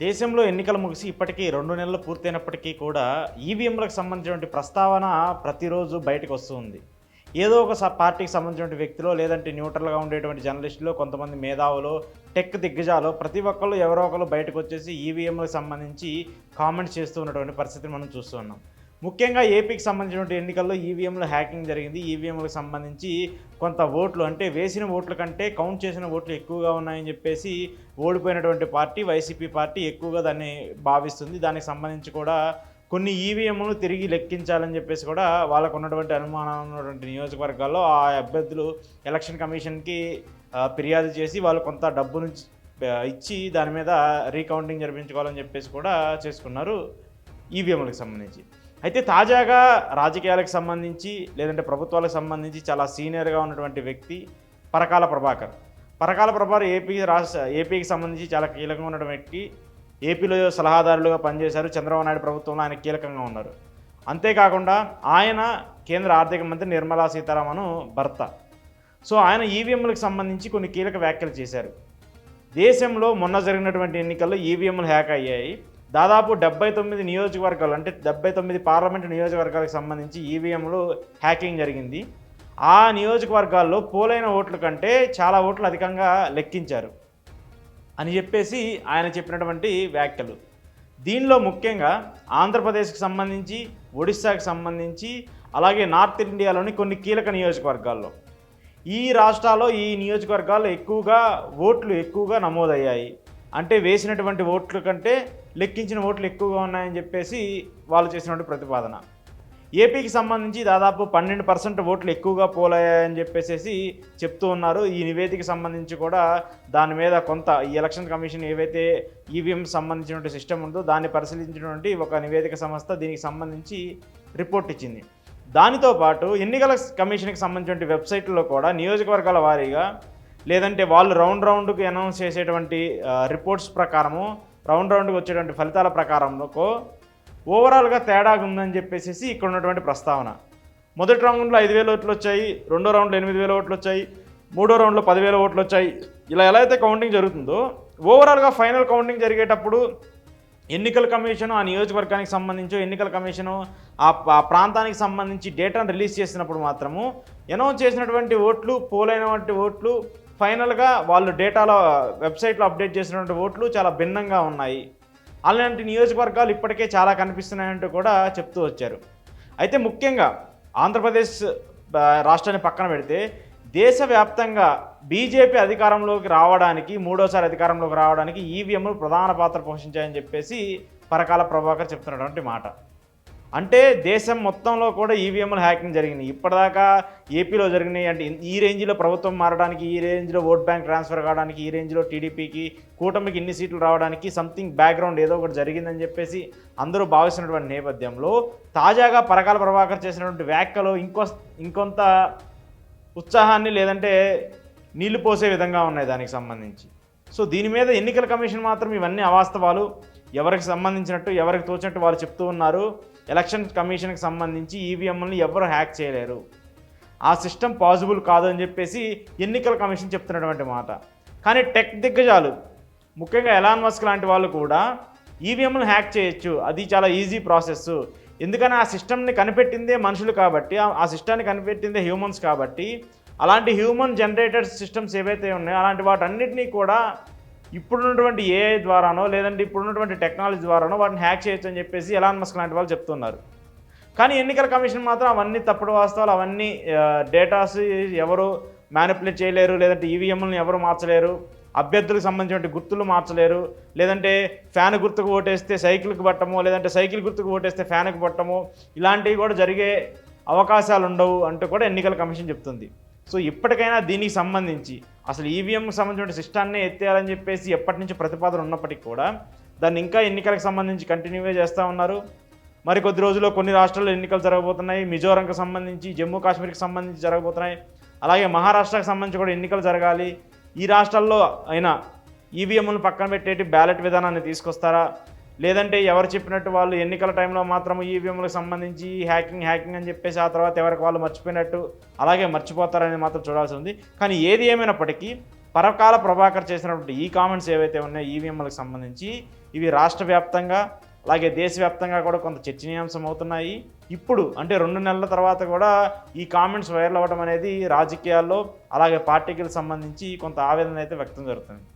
దేశంలో ఎన్నికలు ముగిసి ఇప్పటికీ రెండు నెలలు పూర్తయినప్పటికీ కూడా ఈవీఎంలకు సంబంధించినటువంటి ప్రస్తావన ప్రతిరోజు బయటకు వస్తుంది. ఏదో ఒక పార్టీకి సంబంధించిన వ్యక్తిలో లేదంటే న్యూట్రల్గా ఉండేటువంటి జర్నలిస్టులు కొంతమంది మేధావులు టెక్ దిగ్గజాలు ప్రతి ఒక్కళ్ళు ఎవరో ఒకరు బయటకు వచ్చేసి ఈవీఎంలకు సంబంధించి కామెంట్స్ చేస్తూ ఉన్నటువంటి పరిస్థితిని మనం చూస్తున్నాం ముఖ్యంగా ఏపీకి సంబంధించినటువంటి ఎన్నికల్లో ఈవీఎంలో హ్యాకింగ్ జరిగింది. ఈవీఎంలకు సంబంధించి కొంత ఓట్లు అంటే వేసిన ఓట్ల కంటే కౌంట్ చేసిన ఓట్లు ఎక్కువగా ఉన్నాయని చెప్పేసి ఓడిపోయినటువంటి పార్టీ వైసీపీ పార్టీ ఎక్కువగా దాన్ని భావిస్తుంది. దానికి సంబంధించి కూడా కొన్ని ఈవీఎంలు తిరిగి లెక్కించాలని చెప్పేసి కూడా వాళ్ళకు ఉన్నటువంటి అనుమానం ఉన్నటువంటి నియోజకవర్గాల్లో ఆ అభ్యర్థులు ఎలక్షన్ కమిషన్కి ఫిర్యాదు చేసి వాళ్ళు కొంత డబ్బును ఇచ్చి దాని మీద రీకౌంటింగ్ జరిపించుకోవాలని చెప్పేసి కూడా చేసుకున్నారు ఈవీఎంలకు సంబంధించి. అయితే తాజాగా రాజకీయాలకు సంబంధించి లేదంటే ప్రభుత్వాలకు సంబంధించి చాలా సీనియర్గా ఉన్నటువంటి వ్యక్తి పరకాల ప్రభాకర్. పరకాల ప్రభాకర్ ఏపీ రాష్ట్ర ఏపీకి సంబంధించి చాలా కీలకంగా ఉన్నటువంటి వ్యక్తి. ఏపీలో సలహాదారులుగా పనిచేశారు. చంద్రబాబు నాయుడు ప్రభుత్వంలో ఆయన కీలకంగా ఉన్నారు. అంతేకాకుండా ఆయన కేంద్ర ఆర్థిక మంత్రి నిర్మలా సీతారామన్ భర్త. సో ఆయన ఈవీఎంలకు సంబంధించి కొన్ని కీలక వ్యాఖ్యలు చేశారు. దేశంలో మొన్న జరిగినటువంటి ఎన్నికల్లో ఈవీఎంలు హ్యాక్ అయ్యాయి. దాదాపు డెబ్బై తొమ్మిది నియోజకవర్గాలు అంటే డెబ్బై తొమ్మిది పార్లమెంటు నియోజకవర్గాలకు సంబంధించి ఈవీఎంలు హ్యాకింగ్ జరిగింది. ఆ నియోజకవర్గాల్లో పోలైన ఓట్ల కంటే చాలా ఓట్లు అధికంగా లెక్కించారు అని చెప్పేసి ఆయన చెప్పినటువంటి వ్యాఖ్యలు. దీనిలో ముఖ్యంగా ఆంధ్రప్రదేశ్కి సంబంధించి ఒడిశాకి సంబంధించి అలాగే నార్త్ ఇండియాలోని కొన్ని కీలక నియోజకవర్గాల్లో. ఈ రాష్ట్రాల్లో ఈ నియోజకవర్గాల్లో ఎక్కువగా ఓట్లు ఎక్కువగా నమోదయ్యాయి. అంటే వేసినటువంటి ఓట్ల కంటే లెక్కించిన ఓట్లు ఎక్కువగా ఉన్నాయని చెప్పేసి వాళ్ళు చేసినటువంటి ప్రతిపాదన. ఏపీకి సంబంధించి దాదాపు పన్నెండు పర్సెంట్ ఓట్లు ఎక్కువగా పోలయ్యాయని చెప్పేసి చెప్తూ ఉన్నారు. ఈ నివేదిక సంబంధించి కూడా దాని మీద కొంత ఈ ఎలక్షన్ కమిషన్ ఏవైతే ఈవీఎం సంబంధించినటువంటి సిస్టమ్ ఉందో దాన్ని పరిశీలించినటువంటి ఒక నివేదిక సంస్థ దీనికి సంబంధించి రిపోర్ట్ ఇచ్చింది. దానితో పాటు ఎన్నికల కమిషన్కి సంబంధించిన వెబ్సైట్లో కూడా నియోజకవర్గాల వారీగా లేదంటే వాళ్ళు రౌండ్ రౌండ్కి అనౌన్స్ చేసేటువంటి రిపోర్ట్స్ ప్రకారము రౌండ్ రౌండ్కి వచ్చేటువంటి ఫలితాల ప్రకారంలో ఓవరాల్గా తేడా ఉందని చెప్పేసి ఇక్కడ ఉన్నటువంటి ప్రస్తావన. మొదటి రౌండ్లో ఐదు వేల ఓట్లు వచ్చాయి రెండో రౌండ్లో ఎనిమిది వేల ఓట్లు వచ్చాయి మూడో రౌండ్లో పదివేల ఓట్లు వచ్చాయి. ఇలా ఎలా అయితే కౌంటింగ్ జరుగుతుందో ఓవరాల్గా ఫైనల్ కౌంటింగ్ జరిగేటప్పుడు ఎన్నికల కమిషన్ ఆ నియోజకవర్గానికి సంబంధించి ఎన్నికల కమిషను ఆ ఆ ప్రాంతానికి సంబంధించి డేటాను రిలీజ్ చేసినప్పుడు మాత్రము అనౌన్స్ చేసినటువంటి ఓట్లు పోలైనటువంటి ఓట్లు ఫైనల్గా వాళ్ళు డేటాలో వెబ్సైట్లో అప్డేట్ చేసినటువంటి ఓట్లు చాలా భిన్నంగా ఉన్నాయి. అలాంటి నియోజకవర్గాలు ఇప్పటికే చాలా కనిపిస్తున్నాయంటూ కూడా చెప్తూ వచ్చారు. అయితే ముఖ్యంగా ఆంధ్రప్రదేశ్ రాష్ట్రాన్ని పక్కన పెడితే దేశవ్యాప్తంగా బీజేపీ అధికారంలోకి రావడానికి మూడోసారి అధికారంలోకి రావడానికి ఈవీఎంలు ప్రధాన పాత్ర పోషించాయని చెప్పేసి పరకాల ప్రభాకర్ చెప్తున్నటువంటి మాట. అంటే దేశం మొత్తంలో కూడా ఈవీఎంలు హ్యాకింగ్ జరిగినాయి. ఇప్పటిదాకా ఏపీలో జరిగినాయి. అంటే ఈ రేంజ్లో ప్రభుత్వం మారడానికి ఈ రేంజ్లో ఓట్ బ్యాంక్ ట్రాన్స్ఫర్ కావడానికి ఈ రేంజ్లో టీడీపీకి కూటమికి ఇన్ని సీట్లు రావడానికి సంథింగ్ బ్యాక్గ్రౌండ్ ఏదో ఒకటి జరిగిందని చెప్పేసి అందరూ భావిస్తున్నటువంటి నేపథ్యంలో తాజాగా పరకాల ప్రభాకర్ చేసినటువంటి వ్యాఖ్యలు ఇంకో ఇంకొంత ఉత్సాహాన్ని లేదంటే నీళ్ళు పోసే విధంగా ఉన్నాయి దానికి సంబంధించి. సో దీని మీద ఎన్నికల కమిషన్ మాత్రం ఇవన్నీ అవాస్తవాలు. ఎవరికి సంబంధించినట్టు ఎవరికి తోచినట్టు వాళ్ళు చెప్తూ ఉన్నారు. ఎలక్షన్ కమిషన్కి సంబంధించి ఈవీఎంలను ఎవరు హ్యాక్ చేయలేరు. ఆ సిస్టమ్ పాసిబుల్ కాదు అని చెప్పేసి ఎన్నికల కమిషన్ చెప్తున్నటువంటి మాట. కానీ టెక్ దిగ్గజాలు ముఖ్యంగా ఎలాన్ మస్క్ లాంటి వాళ్ళు కూడా ఈవీఎంలు హ్యాక్ చేయొచ్చు. అది చాలా ఈజీ ప్రాసెస్. ఎందుకని ఆ సిస్టమ్ని కనిపెట్టిందే మనుషులు కాబట్టి ఆ- సిస్టమ్ని సిస్టాన్ని కనిపెట్టిందే హ్యూమన్స్ కాబట్టి అలాంటి హ్యూమన్ జనరేటెడ్ సిస్టమ్స్ ఏవైతే ఉన్నాయో అలాంటి వాటన్నిటినీ కూడా ఇప్పుడున్నటువంటి ఏఐ ద్వారానో లేదంటే ఇప్పుడున్నటువంటి టెక్నాలజీ ద్వారానో వాటిని హ్యాక్ చేయొచ్చు అని చెప్పేసి ఎలాన్ మస్క్ లాంటి వాళ్ళు చెప్తున్నారు. కానీ ఎన్నికల కమిషన్ మాత్రం అవన్నీ తప్పుడు వాస్తవాలు అవన్నీ డేటాస్ ఎవరు మ్యానిపులేట్ చేయలేరు లేదంటే ఈవీఎంలను ఎవరు మార్చలేరు అభ్యర్థులకు సంబంధించిన గుర్తులు మార్చలేరు లేదంటే ఫ్యాన్ గుర్తుకు ఓటేస్తే సైకిల్కి పట్టము లేదంటే సైకిల్ గుర్తుకు ఓటేస్తే ఫ్యాన్కి పట్టము ఇలాంటివి కూడా జరిగే అవకాశాలు ఉండవు అంటూ కూడా ఎన్నికల కమిషన్ చెప్తుంది. సో ఇప్పటికైనా దీనికి సంబంధించి అసలు ఈవీఎంకి సంబంధించిన సిస్టాన్ని ఎత్తేయాలని చెప్పేసి ఎప్పటి నుంచి ప్రతిపాదన ఉన్నప్పటికీ కూడా దాన్ని ఇంకా ఎన్నికలకు సంబంధించి కంటిన్యూగా చేస్తూ ఉన్నారు. మరి కొద్ది రోజుల్లో కొన్ని రాష్ట్రాల్లో ఎన్నికలు జరగబోతున్నాయి. మిజోరంకి సంబంధించి జమ్మూ కాశ్మీర్కి సంబంధించి జరగబోతున్నాయి. అలాగే మహారాష్ట్రకు సంబంధించి కూడా ఎన్నికలు జరగాలి. ఈ రాష్ట్రాల్లో అయినా ఈవీఎంలను పక్కన పెట్టేటి బ్యాలెట్ విధానాన్ని తీసుకొస్తారా? లేదంటే ఎవరు చెప్పినట్టు వాళ్ళు ఎన్నికల టైంలో మాత్రం ఈవీఎంలకు సంబంధించి హ్యాకింగ్ హ్యాకింగ్ అని చెప్పేసి ఆ తర్వాత ఎవరికి వాళ్ళు మర్చిపోయినట్టు అలాగే మర్చిపోతారని మాత్రం చూడాల్సి ఉంది. కానీ ఏది ఏమైనప్పటికీ పరకాల ప్రభాకర్ చేసినటువంటి ఈ కామెంట్స్ ఏవైతే ఉన్నాయో ఈవీఎంలకు సంబంధించి ఇవి రాష్ట్ర వ్యాప్తంగా అలాగే దేశవ్యాప్తంగా కూడా కొంత చర్చనీయాంశం అవుతున్నాయి. ఇప్పుడు అంటే రెండు నెలల తర్వాత కూడా ఈ కామెంట్స్ వైరల్ అవ్వడం అనేది రాజకీయాల్లో అలాగే పార్టీకి సంబంధించి కొంత ఆవేదన అయితే వ్యక్తం జరుగుతుంది.